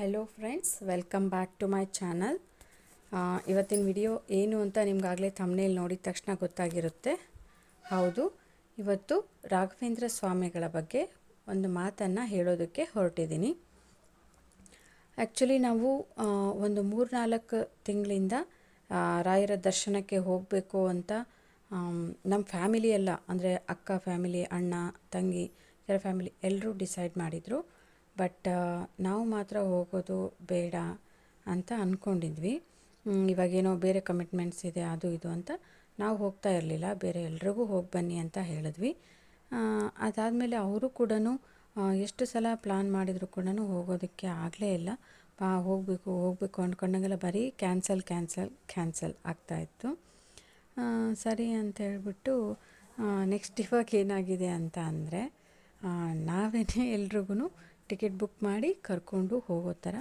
Hello friends welcome back to my channel ಇವತ್ತಿನ video ಏನು ಅಂತ ನಿಮ್ಗಾಗಲೇ ತಮ್ಮನೇಲಿ ನೋಡಿದ ತಕ್ಷಣ ಗೊತ್ತಾಗಿರುತ್ತೆ. ಹೌದು, ಇವತ್ತು ರಾಘವೇಂದ್ರ ಸ್ವಾಮಿಗಳ ಬಗ್ಗೆ ಒಂದು ಮಾತನ್ನು ಹೇಳೋದಕ್ಕೆ ಹೊರಟಿದ್ದೀನಿ. ಆ್ಯಕ್ಚುಲಿ ನಾವು ಒಂದು ಮೂರ್ನಾಲ್ಕು ತಿಂಗಳಿಂದ ರಾಯರ ದರ್ಶನಕ್ಕೆ ಹೋಗಬೇಕು ಅಂತ ನಮ್ಮ ಫ್ಯಾಮಿಲಿ ಎಲ್ಲ, ಅಂದರೆ ಅಕ್ಕ ಫ್ಯಾಮಿಲಿ ಅಣ್ಣ, ತಂಗಿ ಇದರ ಫ್ಯಾಮಿಲಿ ಎಲ್ಲರೂ ಡಿಸೈಡ್ ಮಾಡಿದರು. ಬಟ್ ನಾವು ಮಾತ್ರ ಹೋಗೋದು ಬೇಡ ಅಂತ ಅಂದ್ಕೊಂಡಿದ್ವಿ ಇವಾಗೇನೋ ಬೇರೆ ಕಮಿಟ್ಮೆಂಟ್ಸ್ ಇದೆ, ಅದು ಇದು ಅಂತ ನಾವು ಹೋಗ್ತಾ ಇರಲಿಲ್ಲ. ಬೇರೆ ಎಲ್ರಿಗೂ ಹೋಗಿ ಬನ್ನಿ ಅಂತ ಹೇಳಿದ್ವಿ. ಅದಾದಮೇಲೆ ಅವರು ಕೂಡ ಎಷ್ಟು ಸಲ ಪ್ಲಾನ್ ಮಾಡಿದರೂ ಕೂಡ ಹೋಗೋದಕ್ಕೆ ಆಗಲೇ ಇಲ್ಲ. ಪಾ, ಹೋಗಬೇಕು ಹೋಗಬೇಕು ಅಂದ್ಕೊಂಡಾಗೆಲ್ಲ ಬರೀ ಕ್ಯಾನ್ಸಲ್ ಕ್ಯಾನ್ಸಲ್ ಕ್ಯಾನ್ಸಲ್ ಆಗ್ತಾಯಿತ್ತು ಸರಿ ಅಂತ ಹೇಳ್ಬಿಟ್ಟು ನೆಕ್ಸ್ಟ್ ಇವಾಗ ಏನಾಗಿದೆ ಅಂತ ಅಂದರೆ ನಾವೇನೇ ಎಲ್ರಿಗೂ ಟಿಕೆಟ್ ಬುಕ್ ಮಾಡಿ ಕರ್ಕೊಂಡು ಹೋಗೋ ಥರ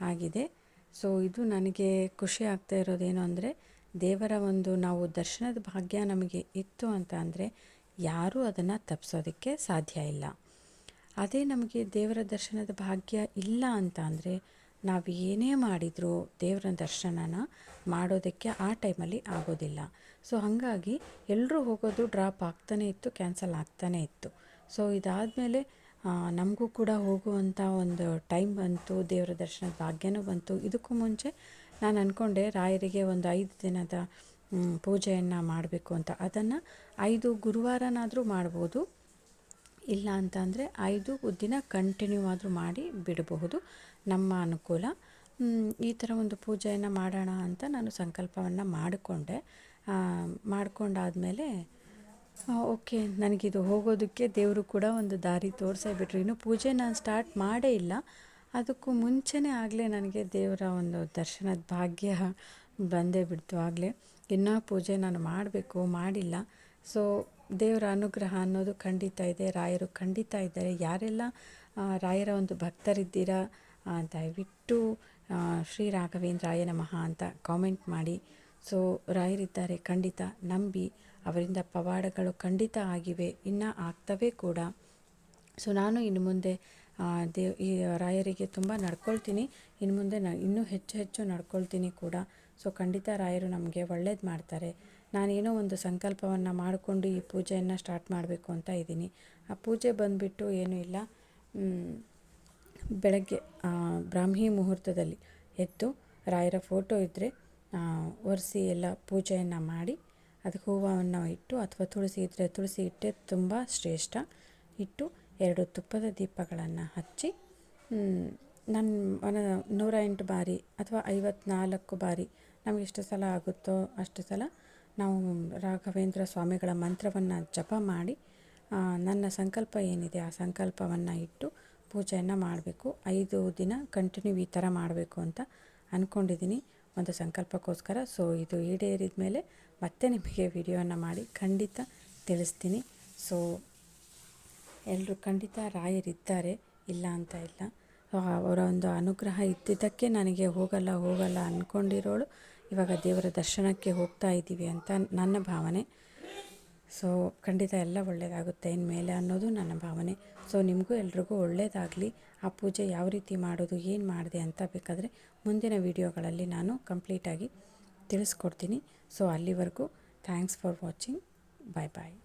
ಆಗಿದೆ. ಸೊ, ಇದು ನನಗೆ ಖುಷಿ ಆಗ್ತಾ ಇರೋದೇನು ಅಂದರೆ, ದೇವರ ಒಂದು ನಾವು ದರ್ಶನದ ಭಾಗ್ಯ ನಮಗೆ ಇತ್ತು ಅಂತ ಅಂದರೆ, ಯಾರೂ ಅದನ್ನು ತಪ್ಪಿಸೋದಕ್ಕೆ ಸಾಧ್ಯ ಇಲ್ಲ. ಅದೇ ನಮಗೆ ದೇವರ ದರ್ಶನದ ಭಾಗ್ಯ ಇಲ್ಲ ಅಂತ ಅಂದರೆ, ನಾವು ಏನೇ ಮಾಡಿದರೂ ದೇವರ ದರ್ಶನನ ಮಾಡೋದಕ್ಕೆ ಆ ಟೈಮಲ್ಲಿ ಆಗೋದಿಲ್ಲ. ಸೊ, ಹಾಗಾಗಿ ಎಲ್ಲರೂ ಹೋಗೋದು ಡ್ರಾಪ್ ಆಗ್ತಾನೇ ಇತ್ತು, ಕ್ಯಾನ್ಸಲ್ ಆಗ್ತಾನೇ ಇತ್ತು. ಸೊ, ಇದಾದಮೇಲೆ ನಮಗೂ ಕೂಡ ಹೋಗುವಂಥ ಒಂದು ಟೈಮ್ ಬಂತು, ದೇವರ ದರ್ಶನದ ಭಾಗ್ಯನೂ ಬಂತು. ಇದಕ್ಕೂ ಮುಂಚೆ ನಾನು ಅಂದ್ಕೊಂಡೆ ರಾಯರಿಗೆ ಒಂದು ಐದು ದಿನದ ಪೂಜೆಯನ್ನು ಮಾಡಬೇಕು ಅಂತ. ಅದನ್ನು ಐದು ಗುರುವಾರನಾದರೂ ಮಾಡ್ಬೋದು. ಇಲ್ಲ ಅಂತ ಅಂದರೆ ಐದು ದಿನ ಕಂಟಿನ್ಯೂ ಆದರೂ ಮಾಡಿ ಬಿಡಬಹುದು. ನಮ್ಮ ಅನುಕೂಲ. ಈ ಥರ ಒಂದು ಪೂಜೆಯನ್ನು ಮಾಡೋಣ ಅಂತ ನಾನು ಸಂಕಲ್ಪವನ್ನು ಮಾಡಿಕೊಂಡೆ. ಮಾಡ್ಕೊಂಡಾದಮೇಲೆ ಓಕೆ. ನನಗಿದು ಹೋಗೋದಕ್ಕೆ ದೇವರು ಕೂಡ ಒಂದು ದಾರಿ ತೋರಿಸೇ ಇನ್ನು ಪೂಜೆ ನಾನು ಸ್ಟಾರ್ಟ್ ಮಾಡೇ ಇಲ್ಲ. ಅದಕ್ಕೂ ಮುಂಚೆನೇ ಆಗಲೇ ನನಗೆ ದೇವರ ಒಂದು ದರ್ಶನದ ಭಾಗ್ಯ ಬಂದೇ ಬಿಡ್ತು ಆಗಲೇ. ಇನ್ನೂ ಪೂಜೆ ನಾನು ಮಾಡಬೇಕು, ಮಾಡಿಲ್ಲ. ಸೊ ದೇವರ ಅನುಗ್ರಹ ಅನ್ನೋದು ಖಂಡಿತ ಇದೆ, ರಾಯರು ಖಂಡಿತ ಇದ್ದಾರೆ. ಯಾರೆಲ್ಲ ರಾಯರ ಒಂದು ಭಕ್ತರಿದ್ದೀರಾ ದಯವಿಟ್ಟು ಶ್ರೀ ಶ್ರೀ ರಾಘವೇಂದ್ರಾಯ ನಮಃ ಅಂತ ಕಾಮೆಂಟ್ ಮಾಡಿ. ಸೊ ರಾಯರಿದ್ದಾರೆ. ಖಂಡಿತ ನಂಬಿ ಅವರಿಂದ ಪವಾಡಗಳು ಖಂಡಿತ ಆಗಿವೆ. ಇನ್ನು ಆಗ್ತವೆ ಕೂಡ. ಸೊ ನಾನು ಇನ್ನು ಮುಂದೆ ದೇವ್ ಈ ರಾಯರಿಗೆ ತುಂಬ ನಡ್ಕೊಳ್ತೀನಿ. ಇನ್ನು ಮುಂದೆ ನ, ಇನ್ನೂ ಹೆಚ್ಚು ಹೆಚ್ಚು ನಡ್ಕೊಳ್ತೀನಿ ಕೂಡ. ಸೊ ಖಂಡಿತ ರಾಯರು ನಮಗೆ ಒಳ್ಳೇದು ಮಾಡ್ತಾರೆ. ನಾನೇನೋ ಒಂದು ಸಂಕಲ್ಪವನ್ನು ಮಾಡಿಕೊಂಡು ಈ ಪೂಜೆಯನ್ನು ಸ್ಟಾರ್ಟ್ ಮಾಡಬೇಕು ಅಂತ ಇದ್ದೀನಿ. ಆ ಪೂಜೆ ಬಂದುಬಿಟ್ಟು ಏನೂ ಇಲ್ಲ. ಬೆಳಗ್ಗೆ ಬ್ರಾಹ್ಮಿ ಮುಹೂರ್ತದಲ್ಲಿ ಎದ್ದು ರಾಯರ ಫೋಟೋ ಇದ್ದರೆ ಒರೆಸಿ ಎಲ್ಲ ಪೂಜೆಯನ್ನು ಮಾಡಿ ಅದಕ್ಕೆ ಹೂವನ್ನು ಇಟ್ಟು ಅಥವಾ ತುಳಸಿ ಇದ್ದರೆ ತುಳಸಿ ಇಟ್ಟೆ ತುಂಬ ಶ್ರೇಷ್ಠ. ಇಟ್ಟು ಎರಡು ತುಪ್ಪದ ದೀಪಗಳನ್ನು ಹಚ್ಚಿ ನನ್ನ ಮನ ನೂರ ಎಂಟು ಬಾರಿ ಅಥವಾ ಐವತ್ನಾಲ್ಕು ಬಾರಿ ನಮಗೆ ಎಷ್ಟು ಸಲ ಆಗುತ್ತೋ ಅಷ್ಟು ಸಲ ನಾವು ರಾಘವೇಂದ್ರ ಸ್ವಾಮಿಗಳ ಮಂತ್ರವನ್ನು ಜಪ ಮಾಡಿ ನನ್ನ ಸಂಕಲ್ಪ ಏನಿದೆ ಆ ಸಂಕಲ್ಪವನ್ನು ಇಟ್ಟು ಪೂಜೆಯನ್ನು ಮಾಡಬೇಕು. ಐದು ದಿನ ಕಂಟಿನ್ಯೂ ಈ ಥರ ಮಾಡಬೇಕು ಅಂತ ಅಂದ್ಕೊಂಡಿದ್ದೀನಿ ಒಂದು ಸಂಕಲ್ಪಕ್ಕೋಸ್ಕರ ಸೊ ಇದು ಈಡೇರಿದ ಮೇಲೆ ಮತ್ತೆ ನಿಮಗೆ ವಿಡಿಯೋನ ಮಾಡಿ ಖಂಡಿತ ತಿಳಿಸ್ತೀನಿ. ಸೊ ಎಲ್ಲರೂ ಖಂಡಿತ ರಾಯರಿದ್ದಾರೆ, ಇಲ್ಲ ಅಂತ ಇಲ್ಲ. ಅವರ ಒಂದು ಅನುಗ್ರಹ ಇದ್ದಿದ್ದಕ್ಕೆ ನನಗೆ ಹೋಗಲ್ಲ ಹೋಗಲ್ಲ ಅಂದ್ಕೊಂಡಿರೋಳು ಇವಾಗ ದೇವರ ದರ್ಶನಕ್ಕೆ ಹೋಗ್ತಾ ಇದ್ದೀವಿ ಅಂತ ನನ್ನ ಭಾವನೆ. ಸೊ ಖಂಡಿತ ಎಲ್ಲ ಒಳ್ಳೆಯದಾಗುತ್ತೆ ಇನ್ಮೇಲೆ ಅನ್ನೋದು ನನ್ನ ಭಾವನೆ. ಸೊ ನಿಮಗೂ ಎಲ್ರಿಗೂ ಒಳ್ಳೆಯದಾಗಲಿ ಆ ಪೂಜೆ ಯಾವ ರೀತಿ ಮಾಡೋದು, ಏನು ಮಾಡಿದೆ ಅಂತ ಬೇಕಾದರೆ ಮುಂದಿನ ವೀಡಿಯೋಗಳಲ್ಲಿ ನಾನು ಕಂಪ್ಲೀಟಾಗಿ ತಿಳಿಸ್ಕೊಡ್ತೀನಿ. ಸೊ ಅಲ್ಲಿವರೆಗೂ thanks for watching bye bye